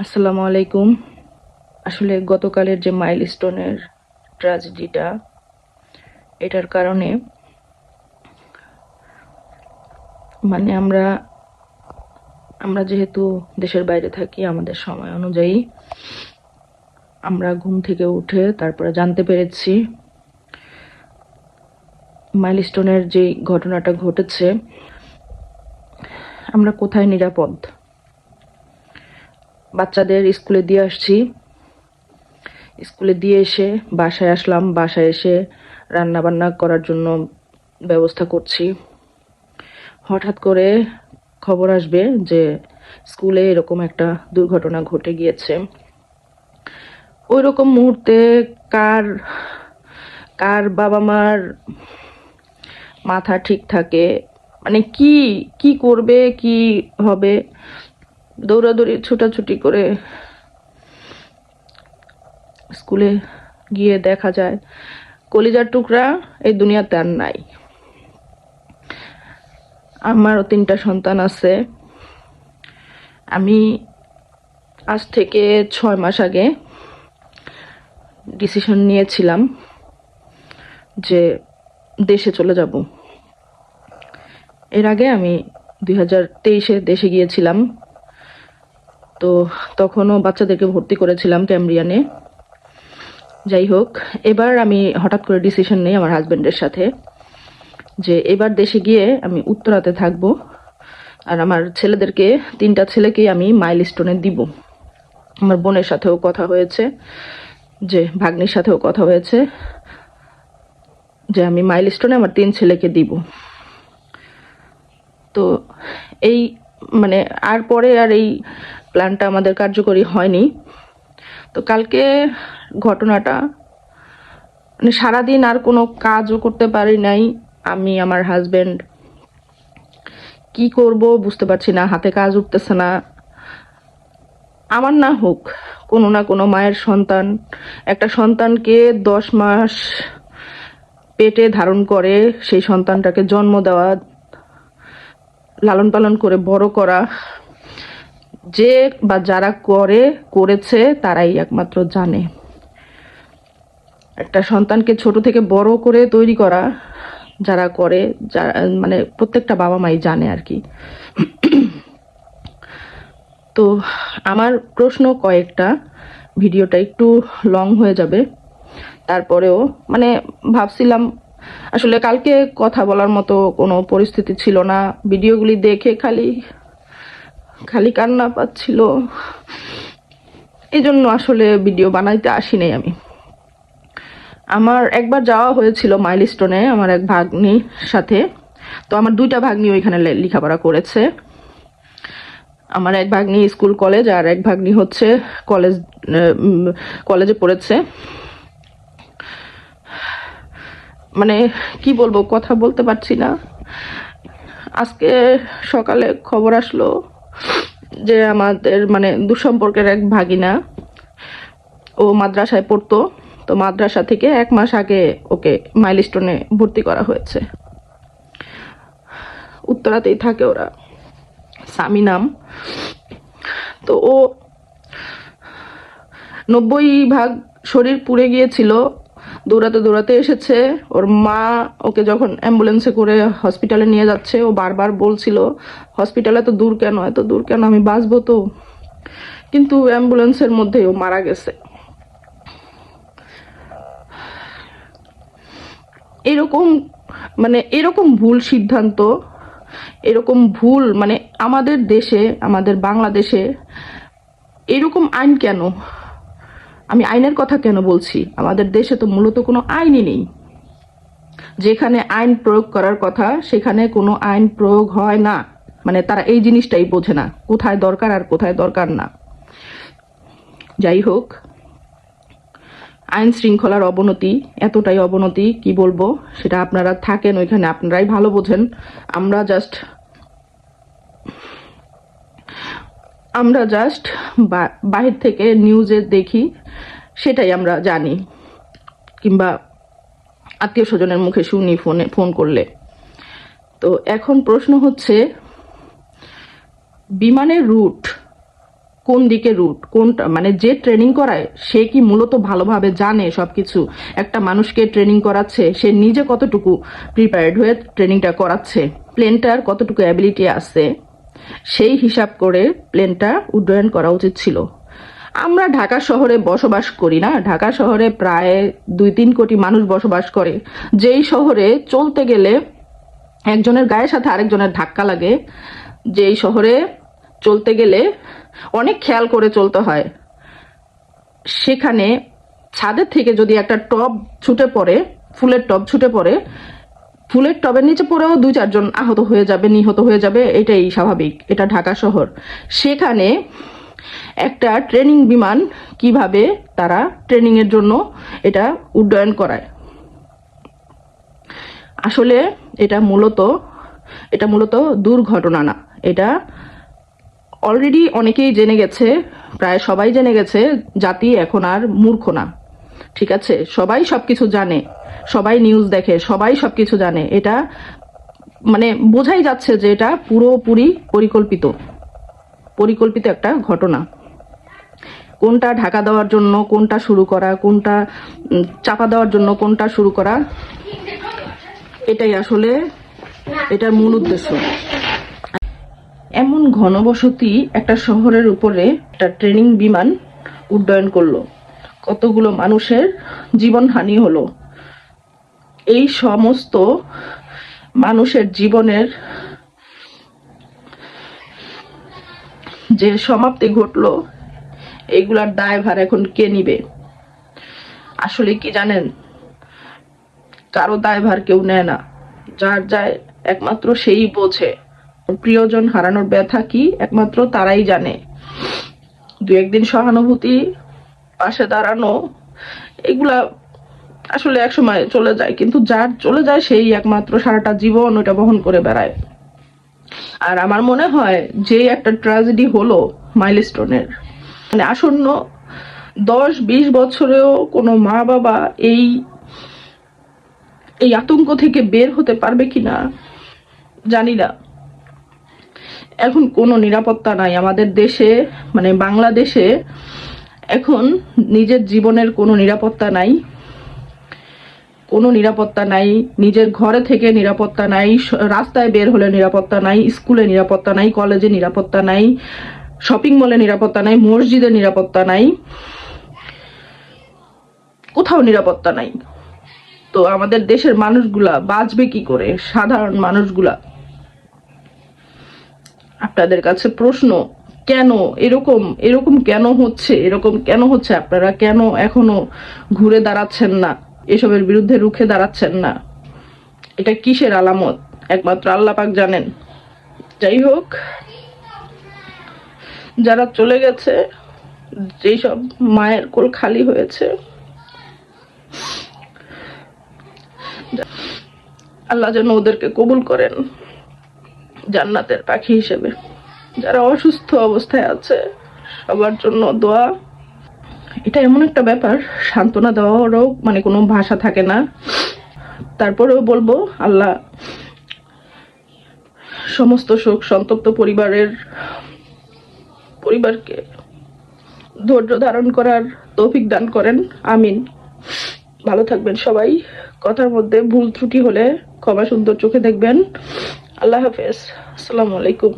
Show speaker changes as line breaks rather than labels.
আসসালামু আলাইকুম। আসলে গতকালের যে মাইলস্টোনের ট্র্যাজেডিটা, এটার কারণে মানে আমরা আমরা যেহেতু দেশের বাইরে থাকি, আমাদের সময় অনুযায়ী আমরা ঘুম থেকে উঠে তারপরে জানতে পেরেছি মাইলস্টোনের যে ঘটনাটা ঘটেছে, আমরা কোথায় নিরাপদ? বাচ্চাদের স্কুলে দিয়ে আসছি। স্কুলে দিয়ে এসে বাসায় আসলাম, বাসায় এসে রান্না বান্না করার জন্য ব্যবস্থা করছি। হঠাৎ করে খবর আসবে যে স্কুলে এরকম একটা দুর্ঘটনা ঘটে গিয়েছে। ওই রকম মুহূর্তে কার কার বাবা মার মাথা ঠিক থাকে? মানে কি কি করবে, কি হবে? দৌড়াদৌড়ি, ছোটাছুটি করে স্কুলে গিয়ে দেখা যায়, কলিজার টুকরা এই দুনিয়াতে আর নাই। আমারও তিনটা সন্তান আছে। আমি আজ থেকে ছয় মাস আগে ডিসিশন নিয়েছিলাম যে দেশে চলে যাব। এর আগে আমি দুই হাজার তেইশে দেশে গিয়েছিলাম। তো তখনও বাচ্চাদেরকে ভর্তি করেছিলাম ক্যামরিয়ানে যাই হোক, এবার আমি হঠাৎ করে ডিসিশন নেই আমার হাজব্যান্ডের সাথে যে এবার দেশে গিয়ে আমি উত্তরাতে থাকব আর আমার ছেলেদেরকে, তিনটা ছেলেকেই আমি মাইল স্টোনে দিব। আমার বোনের সাথেও কথা হয়েছে, যে ভাগ্নির সাথেও কথা হয়েছে যে আমি মাইল স্টোনে আমার তিন ছেলেকে দিব। তো এই মানে আর পরে আর এই প্ল্যানটা আমাদের কার্যকরী হয়নি। তো কালকে ঘটনাটা মানে সারাদিন আর কোনো কাজও করতে পারি নাই আমি, আমার হাজব্যান্ড কি করব বুঝতে পারছি না, হাতে কাজ উঠতেছে না। আমার না হোক, কোনো না কোনো মায়ের সন্তান, একটা সন্তানকে দশ মাস পেটে ধারণ করে সেই সন্তানটাকে জন্ম দেওয়া লালন পালন করে বড় করা যে বা যারা করে, করেছে, তারাই একমাত্র জানে। একটা সন্তানকে ছোট থেকে বড় করে তৈরি করা যারা করে যারা মানে প্রত্যেকটা বাবা মাই জানে আর কি। তো আমার প্রশ্ন কয়েকটা, ভিডিওটা একটু লং হয়ে যাবে। তারপরেও মানে ভাবছিলাম, আসলে কালকে কথা বলার মতো কোনো পরিস্থিতি ছিল না। ভিডিওগুলি দেখে খালি খালি কান্না পাচ্ছিল। এই জন্য আসলে ভিডিও বানাইতে আসি নাই আমি। আমার একবার যাওয়া হয়েছিল মাইলস্টোনে আমার এক ভাগ্নির সাথে। তো আমার দুইটা ভাগ্নি ওইখানে লেখাপড়া করেছে। আমার এক ভাগ্নি স্কুল কলেজ আর এক ভাগ্নি হচ্ছে কলেজ কলেজে পড়েছে। মানে কি বলব, কথা বলতে পারছি না। আজকে সকালে খবর আসলো যে আমাদের মানে দুঃসম্পর্কের এক ভাগিনা, ও মাদ্রাসায় পড়তো। তো মাদ্রাসা থেকে এক মাস আগে ওকে মাইলস্টোনে ভর্তি করা হয়েছে। উত্তরাতেই থাকে ওরা। সামি নাম। তো ও নব্বই ভাগ শরীর পুড়ে গিয়েছিল। দৌড়াতে দৌড়াতে এসেছে। ওর মা ওকে যখন অ্যাম্বুলেন্সে করে হসপিটালে নিয়ে যাচ্ছে, ও বারবার বলছিল, হসপিটালে এত দূর কেন? এত দূর কেন? আমি বাঁচবো তো। কিন্তু অ্যাম্বুলেন্সের মধ্যেই ও মারা গেছে। এরকম মানে এরকম ভুল সিদ্ধান্ত, এরকম ভুল মানে আমাদের দেশে, আমাদের বাংলাদেশে এরকম আইন কেন? আমি আইনের কথা কেন বলছি? আমাদের দেশে তো মূলত কোনো আইনই নেই। যেখানে আইন প্রয়োগ করার কথা, সেখানে কোনো আইন প্রয়োগ হয় না। মানে তারা এই জিনিসটাই বোঝে না, কোথায় দরকার আর কোথায় দরকার না। যাই হোক, আইন শৃঙ্খলার অবনতি, এতটাই অবনতি, কি বলব, সেটা আপনারা থাকেন ওইখানে, আপনারাই ভালো বোঝেন। আমরা জাস্ট আমরা জাস্ট বাহির থেকে নিউজে দেখি, সেটাই আমরা জানি। কিংবা আত্মীয় স্বজনের মুখে শুনি, ফোনে ফোন করলে। তো এখন প্রশ্ন হচ্ছে, বিমানের রুট কোন দিকে রুট কোনটা? মানে যে ট্রেনিং করায়, সে কি মূলত ভালোভাবে জানে সবকিছু? একটা মানুষকে ট্রেনিং করাচ্ছে, সে নিজে কতটুকু প্রিপেয়ার্ড হয়ে ট্রেনিংটা করাচ্ছে? প্লেনটার কতটুকু অ্যাবিলিটি আছে? সেই হিসাব করে প্লেনটা উড্ডয়ন করা উচিত ছিল। আমরা ঢাকা শহরে বসবাস করি না। ঢাকা শহরে প্রায় দুই তিন কোটি মানুষ বসবাস করে। যেই শহরে চলতে গেলে একজনের গায়ের সাথে আরেকজনের ধাক্কা লাগে, যেই শহরে চলতে গেলে অনেক খেয়াল করে চলতে হয়। সেখানে ছাদের থেকে যদি একটা টব ছুটে পড়ে, ফুলের টব ছুটে পড়ে ফুলের টবের নিচে পড়েও দুই চারজন আহত হয়ে যাবে, নিহত হয়ে যাবে, এটাই স্বাভাবিক। এটা ঢাকা শহর। সেখানে একটা ট্রেনিং বিমান কীভাবে তারা ট্রেনিং এর জন্য এটা উড্ডয়ন করায়। আসলে এটা মূলত এটা মূলত দুর্ঘটনা না। এটা অলরেডি অনেকেই জেনে গেছে, প্রায় সবাই জেনে গেছে, জাতি এখন আর মূর্খ না। ঠিক আছে? সবাই সবকিছু জানে। সবাই নিউজ দেখে, সবাই সবকিছু জানে। এটা মানে বোঝাই যাচ্ছে যে এটা পুরোপুরি পরিকল্পিত। পরিকল্পিত একটা ঘটনা। কোনটা ঢাকা দেওয়ার জন্য, কোনটা শুরু করা, কোনটা চাপা দেওয়ার জন্য, কোনটা শুরু করা, এটাই আসলে এটার মূল উদ্দেশ্য। এমন ঘনবসতি একটা শহরের উপরে একটা ট্রেনিং বিমান উড্ডয়ন করল। কতগুলো মানুষের জীবনহানি হলো। এই সমস্ত মানুষের জীবনের যে সমাপ্তি ঘটলো এইগুলার দায়ভার এখন কে নিবে? আসলে কি জানেন, কারও দায়ভার কেউ নেয় না। যার যায় একমাত্র সেই বোঝে। প্রিয়জন হারানোর ব্যথা কি একমাত্র তারাই জানে। দু একদিন সহানুভূতি পাশে দাঁড়ানো, এগুলা আসলে এক সময় চলে যায়। কিন্তু যার চলে যায়, সেই একমাত্র সারাটা জীবন ওটা বহন করে বেড়ায়। আর আমার মনে হয়, যে একটা ট্র্যাজেডি হলো মাইলস্টোনের মানে আসন্ন দশ বিশ বছরেও কোনো মা বাবা এই এই আতঙ্ক থেকে বের হতে পারবে কিনা, জানি না। এখন কোনো নিরাপত্তা নাই। আমাদের দেশে মানে বাংলাদেশে এখন নিজের জীবনের কোনো নিরাপত্তা নাই, কোনো নিরাপত্তা নাই, নিজের ঘরে থেকে নিরাপত্তা নাই রাস্তায় বের হলে নিরাপত্তা নাই, স্কুলে নিরাপত্তা নাই, কলেজে নিরাপত্তা নাই, শপিং মলে নিরাপত্তা নাই, মসজিদে নিরাপত্তা নাই, কোথাও নিরাপত্তা নাই। তো আমাদের দেশের মানুষগুলা বাঁচবে কি করে? সাধারণ মানুষগুলা। আপনাদের কাছে প্রশ্ন কেন, এরকম এরকম কেন হচ্ছে, এরকম কেন হচ্ছে? আপনারা কেন এখনও ঘুরে দাঁড়াচ্ছেন না? এসবের বিরুদ্ধে রুখে দাঁড়াচ্ছেন না? এটা কিসের আলামত? একমাত্র আল্লাহ পাক জানেন। যাই হোক, যারা চলে গেছে, যেই সব মায়ের কোল খালি হয়েছে, আল্লাহ যেন ওদেরকে কবুল করেন জান্নাতের পাখি হিসেবে। যারা অসুস্থ অবস্থায় আছে, সবার জন্য দোয়া। এটা এমন একটা ব্যাপার, সান্ত্বনা দেওয়ারও মানে কোনো ভাষা থাকে না। তারপরেও বলব, আল্লাহ সমস্ত শোক সন্তপ্ত পরিবারের পরিবারকে ধৈর্য ধারণ করার তৌফিক দান করেন। আমিন। ভালো থাকবেন সবাই। কথার মধ্যে ভুল ত্রুটি হলে ক্ষমা সুন্দর চোখে দেখবেন। আল্লাহ হাফেজ। আসসালামু আলাইকুম।